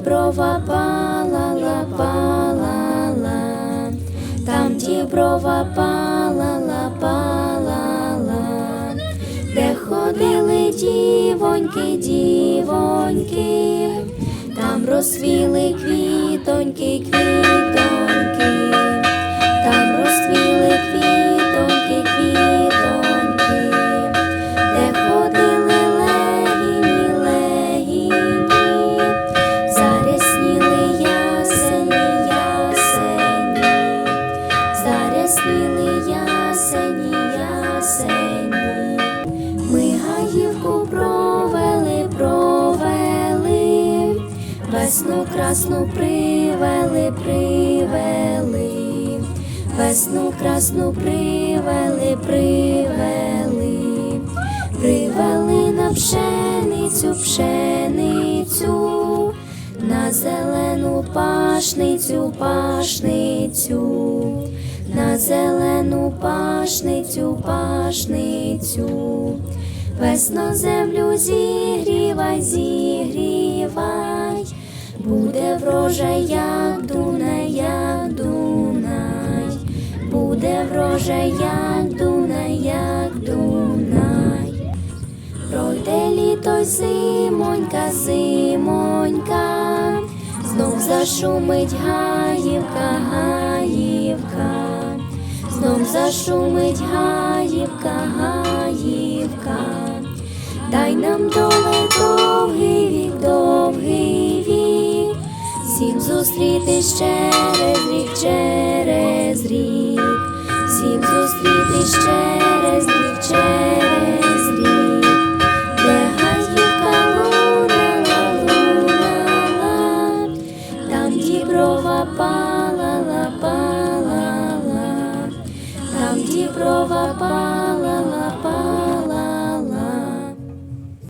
діброва палала, палала, там діброва палала, палала, де ходили дівоньки, дівоньки, там розсвіли квітоньки, квітоньки, весну красну привели, привели, весну красну привели, привели, привели на пшеницю, пшеницю, на зелену пашницю, пашницю, на зелену пашницю, пашницю. Весно землю зігрівай, зігрівай, буде врожай, як Дунай, як Дунай, буде врожай, як Дунай, як Дунай. Пройде літо зимонька, зимонька, знов зашумить гаївка, гаївка, знов зашумить гаївка, гаївка, дай нам доле зустрітись через рік, через рік, всім зустрітись через рік, через рік. Де гаївка лунала, лунала, там діброва палала, палала, там діброва палала.